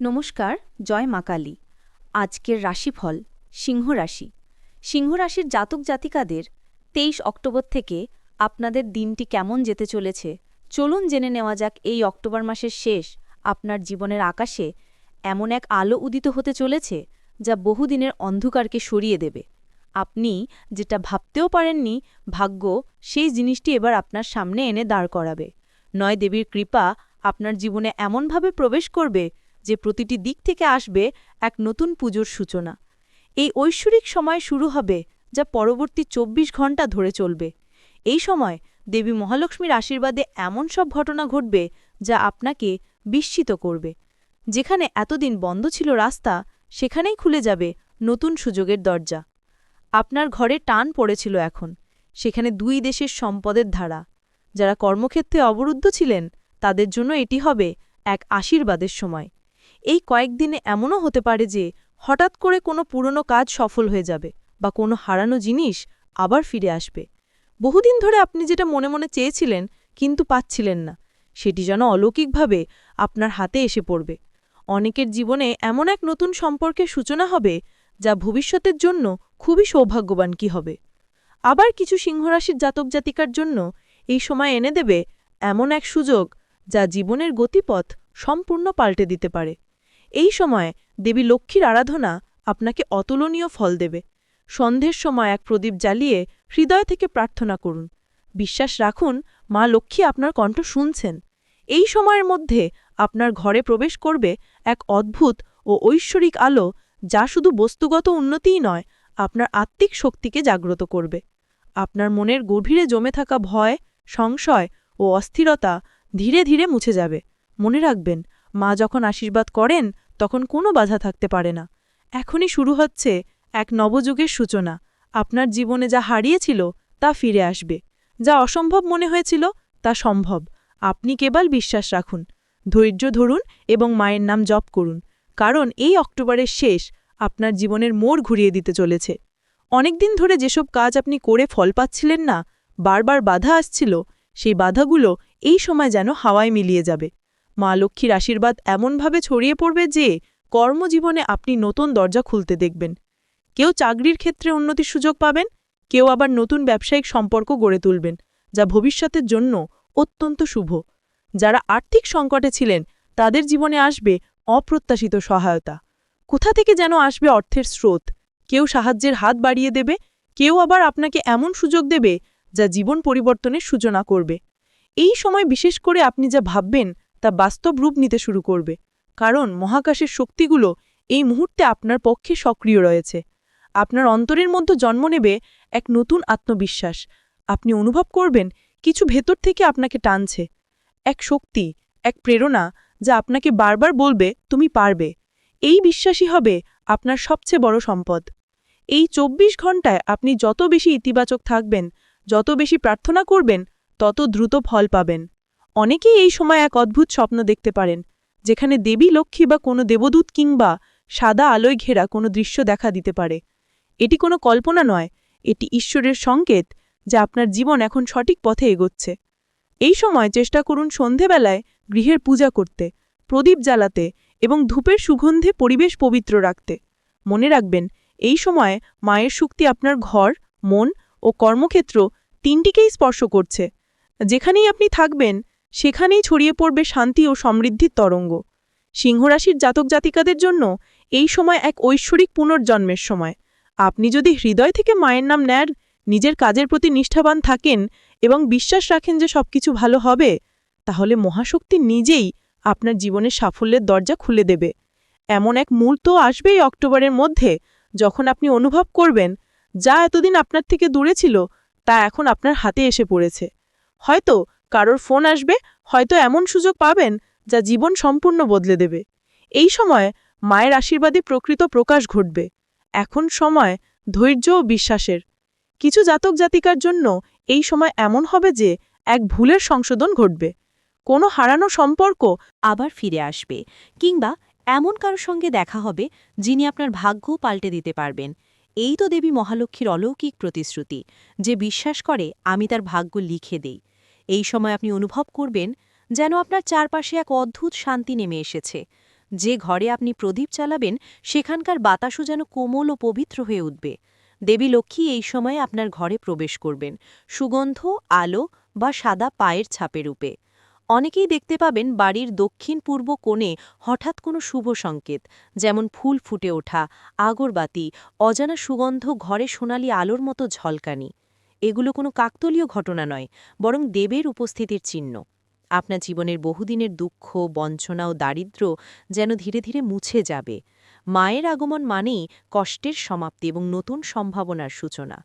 নমস্কার, জয় মা কালী। আজকের রাশিফল সিংহ রাশি। সিংহ রাশির জাতক জাতিকাদের তেইশ অক্টোবর থেকে আপনাদের দিনটি কেমন যেতে চলেছে, চলুন জেনে নেওয়া যাক এই অক্টোবর মাসের শেষ আপনার জীবনের আকাশে এমন এক আলো উদিত হতে চলেছে, যা বহুদিনের অন্ধকারকে সরিয়ে দেবে। আপনি যেটা ভাবতেও পারেননি, ভাগ্য সেই জিনিসটি এবার আপনার সামনে এনে দাঁড় করাবে। নয় দেবীর কৃপা আপনার জীবনে এমনভাবে প্রবেশ করবে যে প্রতিটি দিক থেকে আসবে এক নতুন পুজোর সূচনা। এই ঐশ্বরিক সময় শুরু হবে যা পরবর্তী ২৪ ঘণ্টা ধরে চলবে। এই সময় দেবী মহালক্ষ্মীর আশীর্বাদে এমন সব ঘটনা ঘটবে যা আপনাকে বিস্মিত করবে। যেখানে এতদিন বন্ধ ছিল রাস্তা, সেখানেই খুলে যাবে নতুন সুযোগের দরজা। আপনার ঘরে টান পড়েছিল এখন। সেখানে দুই দেশের সম্পদের ধারা। যারা কর্মক্ষেত্রে অবরুদ্ধ ছিলেন, তাদের জন্য এটি হবে এক আশীর্বাদের সময়। এই কয়েকদিনে এমনও হতে পারে যে, হঠাৎ করে কোনো পুরনো কাজ সফল হয়ে যাবে বা কোনো হারানো জিনিস আবার ফিরে আসবে। বহুদিন ধরে আপনি যেটা মনে মনে চেয়েছিলেন কিন্তু পাচ্ছিলেন না। সেটি যেন অলৌকিকভাবে আপনার হাতে এসে পড়বে। অনেকের জীবনে এমন এক নতুন সম্পর্কের সূচনা হবে যা ভবিষ্যতের জন্য খুবই সৌভাগ্যবান কি হবে। আবার কিছু সিংহরাশির জাতক জাতিকার জন্য এই সময় এনে দেবে এমন এক সুযোগ যা জীবনের গতিপথ সম্পূর্ণ পাল্টে দিতে পারে। এই সময় দেবী লক্ষ্মীর আরাধনা আপনাকে অতুলনীয় ফল দেবে। সন্ধ্যের সময় এক প্রদীপ জ্বালিয়ে হৃদয় থেকে প্রার্থনা করুন। বিশ্বাস রাখুন, মা লক্ষ্মী আপনার কণ্ঠ শুনছেন। এই সময়ের মধ্যে আপনার ঘরে প্রবেশ করবে এক অদ্ভুত ও ঐশ্বরিক আলো যা শুধু বস্তুগত উন্নতিই নয়, আপনার আত্মিক শক্তিকে জাগ্রত করবে। আপনার মনের গভীরে জমে থাকা ভয়, সংশয় ও অস্থিরতা ধীরে ধীরে মুছে যাবে। মনে রাখবেন মা যখন আশীর্বাদ করেন, তখন কোনো বাধা থাকতে পারে না। এখনই শুরু হচ্ছে এক নবযুগের সূচনা। আপনার জীবনে যা হারিয়েছিল, তা ফিরে আসবে। যা অসম্ভব মনে হয়েছিল, তা সম্ভব। আপনি কেবল বিশ্বাস রাখুন। ধৈর্য ধরুন এবং মায়ের নাম জপ করুন। কারণ এই অক্টোবরের শেষ আপনার জীবনের মোড় ঘুরিয়ে দিতে চলেছে। অনেকদিন ধরে যেসব কাজ আপনি করে ফল পাচ্ছিলেন না, বারবার বাধা আসছিল, সেই বাধাগুলো এই সময় যেন হাওয়ায় মিলিয়ে যাবে। মা লক্ষ্মীর আশীর্বাদ এমনভাবে ছড়িয়ে পড়বে যে কর্মজীবনে আপনি নতুন দরজা খুলতে দেখবেন। কেউ চাকরির ক্ষেত্রে উন্নতির সুযোগ পাবেন, কেউ আবার নতুন ব্যবসায়িক সম্পর্ক গড়ে তুলবেন, যা ভবিষ্যতের জন্য অত্যন্ত শুভ। যারা আর্থিক সংকটে ছিলেন, তাদের জীবনে আসবে অপ্রত্যাশিত সহায়তা। কোথা থেকে যেন আসবে অর্থের স্রোত? কেউ সাহায্যের হাত বাড়িয়ে দেবে, কেউ আবার আপনাকে এমন সুযোগ দেবে, যা জীবন পরিবর্তনের সূচনা করবে। এই সময় বিশেষ করে আপনি যা ভাববেন তা বাস্তব রূপ নিতে শুরু করবে। কারণ মহাকাশের শক্তিগুলো এই মুহূর্তে আপনার পক্ষে সক্রিয় রয়েছে। আপনার অন্তরের মধ্যে জন্ম নেবে এক নতুন আত্মবিশ্বাস। আপনি অনুভব করবেন কিছু ভেতর থেকে আপনাকে টানছে। এক শক্তি, এক প্রেরণা যা আপনাকে বারবার বলবে, তুমি পারবে। এই বিশ্বাসই হবে আপনার সবচেয়ে বড় সম্পদ। এই ২৪ ঘন্টায় আপনি যত বেশি ইতিবাচক থাকবেন, যত বেশি প্রার্থনা করবেন, তত দ্রুত ফল পাবেন। অনেকেই এই সময় এক অদ্ভুত স্বপ্ন দেখতে পারেন, যেখানে দেবী লক্ষ্মী বা কোনো দেবদূত কিংবা সাদা আলোয় ঘেরা কোনো দৃশ্য দেখা দিতে পারে। এটি কোনো কল্পনা নয়, এটি ঈশ্বরের সংকেত যা আপনার জীবন এখন সঠিক পথে এগোচ্ছে। এই সময় চেষ্টা করুন সন্ধেবেলায় গৃহের পূজা করতে, প্রদীপ জ্বালাতে এবং ধূপের সুগন্ধে পরিবেশ পবিত্র রাখতে। মনে রাখবেন, এই সময় মায়ের শক্তি আপনার ঘর, মন ও কর্মক্ষেত্র তিনটিকেই স্পর্শ করছে। যেখানেই আপনি থাকবেন সেখানেই ছড়িয়ে পড়বে শান্তি ও সমৃদ্ধির তরঙ্গ। সিংহরাশির জাতক জাতিকাদের জন্য এই সময় এক ঐশ্বরিক পুনর্জন্মের সময়। আপনি যদি হৃদয় থেকে মায়ের নাম নেন, নিজের কাজের প্রতি নিষ্ঠাবান থাকেন এবং বিশ্বাস রাখেন যে সবকিছু ভালো হবে, তাহলে মহাশক্তি নিজেই আপনার জীবনের সাফল্যের দরজা খুলে দেবে। এমন এক মুহূর্ত আসবেই অক্টোবরের মধ্যে যখন আপনি অনুভব করবেন, যা এতদিন আপনার থেকে দূরে ছিল, তা এখন আপনার হাতে এসে পড়েছে। হয়তো কারোর ফোন আসবে, হয়তো এমন সুযোগ পাবেন যা জীবন সম্পূর্ণ বদলে দেবে। এই সময় মায়ের আশীর্বাদে প্রকৃত প্রকাশ ঘটবে। এখন সময় ধৈর্য ও বিশ্বাসের। কিছু জাতক জাতিকার জন্য এই সময় এমন হবে যে এক ভুলের সংশোধন ঘটবে। কোনো হারানো সম্পর্ক আবার ফিরে আসবে কিংবা এমন কারোর সঙ্গে দেখা হবে যিনি আপনার ভাগ্য পাল্টে দিতে পারবেন। এই তো দেবী মহালক্ষ্মীর অলৌকিক প্রতিশ্রুতি, যে বিশ্বাস করে, আমি তার ভাগ্য লিখে দেই। এই সময় আপনি অনুভব করবেন যেন আপনার চারপাশে এক অদ্ভুত শান্তি নেমে এসেছে। যে ঘরে আপনি প্রদীপ চালাবেন, সেখানকার বাতাসও যেন কোমল ও পবিত্র হয়ে উঠবে। দেবী লক্ষ্মী এই সময়ে আপনার ঘরে প্রবেশ করবেন, সুগন্ধ, আলো বা সাদা পায়ের ছাপে রূপে। অনেকেই দেখতে পাবেন বাড়ির দক্ষিণ পূর্ব কোণে হঠাৎ কোনো শুভ সংকেত, যেমন ফুল ফুটে ওঠা, আগরবাতি, অজানা সুগন্ধ, ঘরে সোনালি আলোর মতো ঝলকানি। এগুলো কোনো কাকতলীয় ঘটনা নয়, বরং দেবের উপস্থিতির চিহ্ন। আপনার জীবনের বহুদিনের দুঃখ, বঞ্চনা ও দারিদ্র্য যেন ধীরে ধীরে মুছে যাবে। মায়ের আগমন মানেই কষ্টের সমাপ্তি এবং নতুন সম্ভাবনার সূচনা।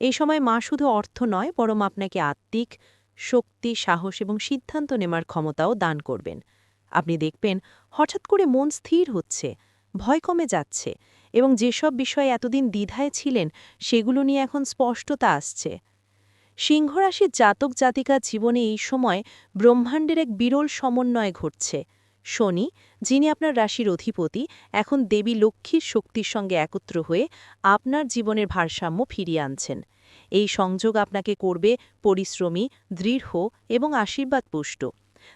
এই সময় মা শুধু অর্থ নয়, বরং আপনাকে আত্মিক শক্তি, সাহস এবং সিদ্ধান্ত নেমার ক্ষমতাও দান করবেন। আপনি দেখবেন হঠাৎ করে মন স্থির হচ্ছে, ভয় কমে যাচ্ছে এবং যেসব বিষয়ে এতদিন দ্বিধায় ছিলেন, সেগুলো নিয়ে এখন স্পষ্টতা আসছে। সিংহরাশির জাতক জাতিকার জীবনে এই সময় ব্রহ্মাণ্ডের এক বিরল সমন্বয় ঘটছে। শনি, যিনি আপনার রাশির অধিপতি, এখন দেবী লক্ষ্মীর শক্তির সঙ্গে একত্র হয়ে আপনার জীবনের ভারসাম্য ফিরিয়ে আনছেন। এই সংযোগ আপনাকে করবে পরিশ্রমী, দৃঢ় এবং আশীর্বাদ পুষ্ট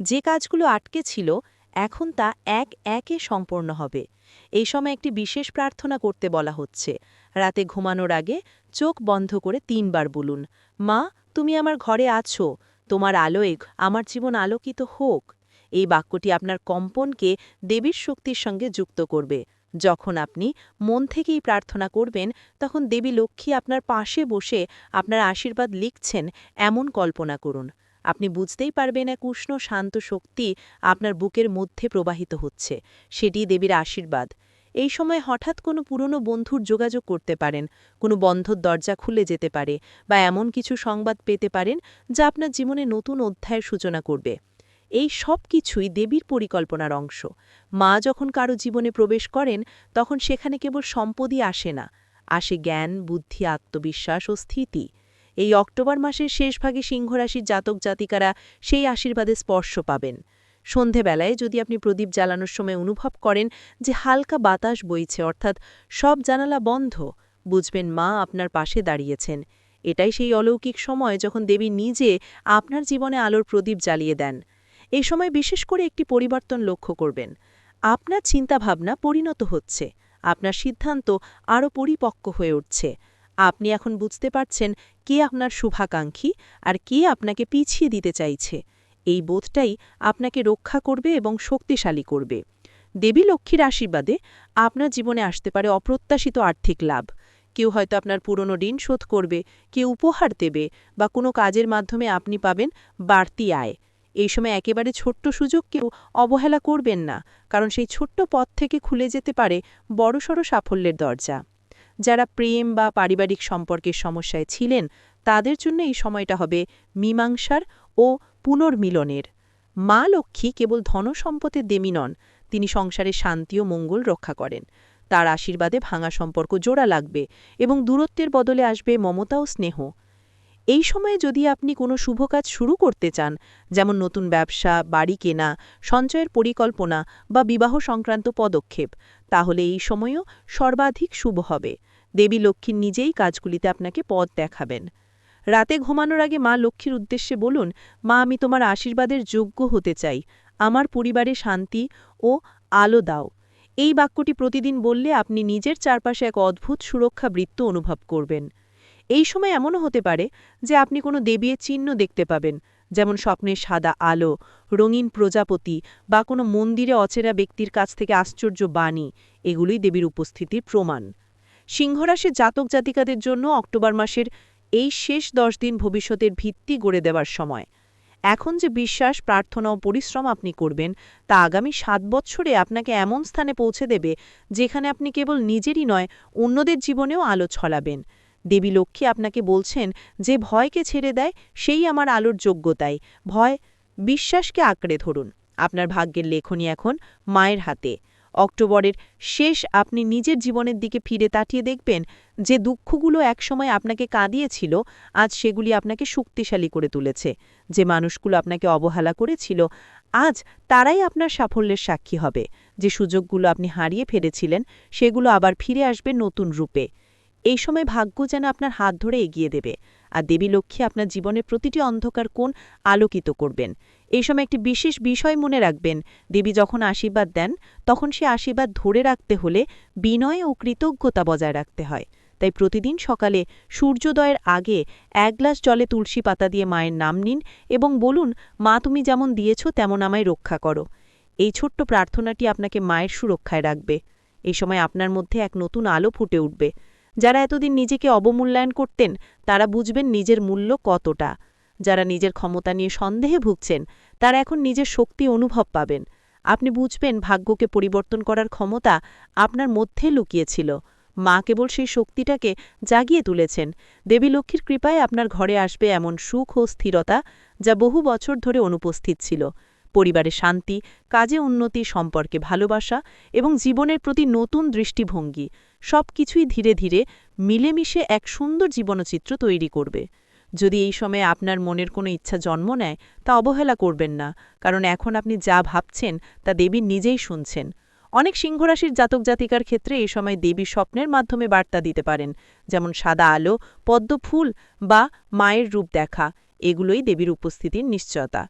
যে কাজগুলো আটকে ছিল এখন তা এক একে সম্পন্ন হবে। এই সময় একটি বিশেষ প্রার্থনা করতে বলা হচ্ছে। রাতে ঘুমানোর আগে চোখ বন্ধ করে তিনবার বলুন, মা, তুমি আমার ঘরে আছো। তোমার আলোয় আমার জীবন আলোকিত হোক। এই বাক্যটি আপনার কম্পনকে দেবীর শক্তির সঙ্গে যুক্ত করবে। যখন আপনি মন থেকেই প্রার্থনা করবেন, তখন দেবী লক্ষ্মী আপনার পাশে বসে আপনার আশীর্বাদ লিখছেন এমন কল্পনা করুন। আপনি বুঝতেই পারবেন এক উষ্ণ শান্ত শক্তি আপনার বুকের মধ্যে প্রবাহিত হচ্ছে। সেটি দেবীর আশীর্বাদ। এই সময় হঠাৎ কোনো পুরনো বন্ধুর যোগাযোগ করতে পারেন, কোনো বন্ধর দরজা খুলে যেতে পারে বা এমন কিছু সংবাদ পেতে পারেন যা আপনার জীবনে নতুন অধ্যায়ের সূচনা করবে। এই সব কিছুই দেবীর পরিকল্পনার অংশ। মা যখন কারও জীবনে প্রবেশ করেন, তখন সেখানে কেবল সম্পদই আসে না। আসে জ্ঞান, বুদ্ধি, আত্মবিশ্বাস ও স্থিতি। এই অক্টোবর মাসের শেষ ভাগে সিংহরাশির জাতক জাতিকারা সেই আশীর্বাদে স্পর্শ পাবেন। সন্ধেবেলায় যদি আপনি প্রদীপ জ্বালানোর সময় অনুভব করেন যে হালকা বাতাস বইছে, অর্থাৎ সব জানালা বন্ধ, বুঝবেন মা আপনার পাশে দাঁড়িয়েছেন। এটাই সেই অলৌকিক সময় যখন দেবী নিজে আপনার জীবনে আলোর প্রদীপ জ্বালিয়ে দেন। এই সময় বিশেষ করে একটি পরিবর্তন লক্ষ্য করবেন। আপনার চিন্তাভাবনা পরিণত হচ্ছে। আপনার সিদ্ধান্ত আরও পরিপক্ক হয়ে উঠছে। আপনি এখন বুঝতে পারছেন কে আপনার শুভাকাঙ্ক্ষী আর কে আপনাকে পিছিয়ে দিতে চাইছে। এই বোধটাই আপনাকে রক্ষা করবে এবং শক্তিশালী করবে। দেবী লক্ষ্মীর আশীর্বাদে আপনার জীবনে আসতে পারে অপ্রত্যাশিত আর্থিক লাভ। কেউ হয়তো আপনার পুরনো ঋণ শোধ করবে, কেউ উপহার দেবে বা কোনো কাজের মাধ্যমে আপনি পাবেন বাড়তি আয়। এই সময় একেবারে ছোট্ট সুযোগ কেউ অবহেলা করবেন না, কারণ সেই ছোট্ট পথ থেকে খুলে যেতে পারে বড়সড় সাফল্যের দরজা। যারা প্রেম বা পারিবারিক সম্পর্কের সমস্যায় ছিলেন, তাদের জন্য এই সময়টা হবে মীমাংসার ও পুনর্মিলনের। মা লক্ষ্মী কেবল ধনসম্পদের দেমী নন, তিনি সংসারে শান্তি ও মঙ্গল রক্ষা করেন। তার আশীর্বাদে ভাঙা সম্পর্ক জোড়া লাগবে এবং দূরত্বের বদলে আসবে মমতা ও স্নেহ। এই সময়ে যদি আপনি কোনো শুভ কাজ শুরু করতে চান, যেমন নতুন ব্যবসা, বাড়ি কেনা, সঞ্চয়ের পরিকল্পনা বা বিবাহ সংক্রান্ত পদক্ষেপ, তাহলে এই সময়ও সর্বাধিক শুভ হবে। দেবী লক্ষ্মীর নিজেই কাজগুলিতে আপনাকে পথ দেখাবেন। রাতে ঘুমানোর আগে মা লক্ষ্মীর উদ্দেশ্যে বলুন, মা, আমি তোমার আশীর্বাদের যোগ্য হতে চাই। আমার পরিবারে শান্তি ও আলো দাও। এই বাক্যটি প্রতিদিন বললে আপনি নিজের চারপাশে এক অদ্ভুত সুরক্ষা বৃত্ত অনুভব করবেন। এই সময় এমনও হতে পারে যে আপনি কোনো দেবীর চিহ্ন দেখতে পাবেন, যেমন স্বপ্নের সাদা আলো, রঙিন প্রজাপতি বা কোনো মন্দিরে অচেরা ব্যক্তির কাছ থেকে আশ্চর্য বাণী। এগুলোই দেবীর উপস্থিতির প্রমাণ। সিংহরাশির জাতক জাতিকাদের জন্য অক্টোবর মাসের এই শেষ দশ দিন ভবিষ্যতের ভিত্তি গড়ে দেওয়ার সময়। এখন যে বিশ্বাস, প্রার্থনা ও পরিশ্রম আপনি করবেন, তা আগামী সাত বৎসরে আপনাকে এমন স্থানে পৌঁছে দেবে, যেখানে আপনি কেবল নিজেরই নয়, অন্যদের জীবনেও আলো ছলাবেন দেবী লক্ষ্মী আপনাকে বলছেন, যে ভয়কে ছেড়ে দেয়, সেই আমার আলোর যোগ্যতায় ভয়, বিশ্বাসকে আঁকড়ে ধরুন। আপনার ভাগ্যের লেখনী এখন মায়ের হাতে। অক্টোবরের শেষ আপনি নিজের জীবনের দিকে ফিরে তাটিয়ে দেখবেন যে দুঃখগুলো একসময় আপনাকে কাঁদিয়েছিল, আজ সেগুলি আপনাকে শক্তিশালী করে তুলেছে। যে মানুষগুলো আপনাকে অবহেলা করেছিল, আজ তারাই আপনার সাফল্যের সাক্ষী হবে। যে সুযোগগুলো আপনি হারিয়ে ফেলেছিলেন, সেগুলো আবার ফিরে আসবে নতুন রূপে। এই সময় ভাগ্য যেন আপনার হাত ধরে এগিয়ে দেবে। আর দেবী লক্ষ্মী আপনার জীবনের প্রতিটি অন্ধকার কোণ আলোকিত করবেন। এই সময় একটি বিশেষ বিষয় মনে রাখবেন। দেবী যখন আশীর্বাদ দেন, তখন সে আশীর্বাদ ধরে রাখতে হলে বিনয় ও কৃতজ্ঞতা বজায় রাখতে হয়। তাই প্রতিদিন সকালে সূর্যোদয়ের আগে এক গ্লাস জলে তুলসী পাতা দিয়ে মায়ের নাম নিন এবং বলুন, মা, তুমি যেমন দিয়েছ, তেমন আমায় রক্ষা করো। এই ছোট্ট প্রার্থনাটি আপনাকে মায়ের সুরক্ষায় রাখবে। এই সময় আপনার মধ্যে এক নতুন আলো ফুটে উঠবে। যারা এতদিন নিজেকে অবমূল্যায়ন করতেন, তারা বুঝবেন নিজের মূল্য কতটা। যারা নিজের ক্ষমতা নিয়ে সন্দেহে ভুগছেন, তারা এখন নিজের শক্তি অনুভব পাবেন। আপনি বুঝবেন ভাগ্যকে পরিবর্তন করার ক্ষমতা আপনার মধ্যে লুকিয়েছিল। মা কেবল সেই শক্তিটাকে জাগিয়ে তুলেছেন। দেবী লক্ষ্মীর কৃপায় আপনার ঘরে আসবে এমন সুখ ও স্থিরতা যা বহু বছর ধরে অনুপস্থিত ছিল। পরিবারে শান্তি, কাজে উন্নতি সম্পর্কে ভালোবাসা এবং জীবনের প্রতি নতুন দৃষ্টিভঙ্গি সব কিছুই ধীরে ধীরে মিলেমিশে এক সুন্দর জীবনচিত্র তৈরি করবে। যদি এই সময়ে আপনার মনের কোনো ইচ্ছা জন্ম নেয়, তা অবহেলা করবেন না, কারণ এখন আপনি যা ভাবছেন, তা দেবী নিজেই শুনছেন। অনেক সিংহরাশির জাতক জাতিকার ক্ষেত্রে এই সময় দেবী স্বপ্নের মাধ্যমে বার্তা দিতে পারেন, যেমন সাদা আলো, পদ্ম ফুল বা মায়ের রূপ দেখা, এগুলোই দেবীর উপস্থিতির নিশ্চয়তা।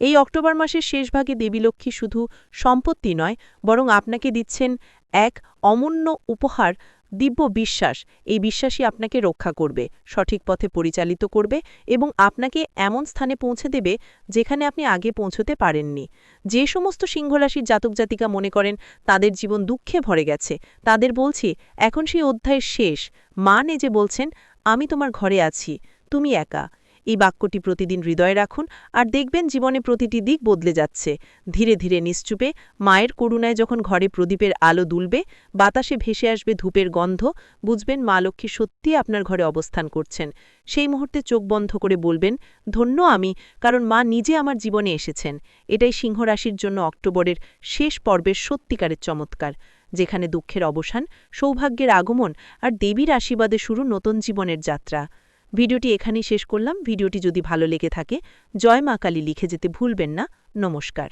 এই অক্টোবর মাসের শেষ ভাগে দেবী লক্ষ্মী শুধু সম্পত্তি নয়, বরং আপনাকে দিচ্ছেন এক অমূল্য উপহার, দিব্য বিশ্বাস। এই বিশ্বাসই আপনাকে রক্ষা করবে, সঠিক পথে পরিচালিত করবে এবং আপনাকে এমন স্থানে পৌঁছে দেবে যেখানে আপনি আগে পৌঁছতে পারেননি। যে সমস্ত সিংহরাশির জাতক জাতিকা মনে করেন তাদের জীবন দুঃখে ভরে গেছে, তাদের বলছি, এখন সেই অধ্যায়ের শেষ। মা নিজে বলছেন, আমি তোমার ঘরে আছি, তুমি একা। এই বাক্যটি প্রতিদিন হৃদয়ে রাখুন আর দেখবেন জীবনে প্রতিটি দিক বদলে যাচ্ছে। ধীরে ধীরে নিশ্চুপে মায়ের করুণায় যখন ঘরে প্রদীপের আলো দুলবে, বাতাসে ভেসে আসবে ধূপের গন্ধ, বুঝবেন মা লক্ষ্মী সত্যি আপনার ঘরে অবস্থান করছেন। সেই মুহূর্তে চোখ বন্ধ করে বলবেন, ধন্য আমি, কারণ মা নিজে আমার জীবনে এসেছেন। এটাই সিংহ রাশির জন্য অক্টোবরের শেষ পর্বের সত্যিকারের চমৎকার, যেখানে দুঃখের অবসান, সৌভাগ্যের আগমন আর দেবীর আশীর্বাদে শুরু নতুন জীবনের যাত্রা। ভিডিওটি এখানেই শেষ করলাম। ভিডিওটি যদি ভালো লেগে থাকে, জয় মা কালী লিখে যেতে ভুলবেন না। নমস্কার।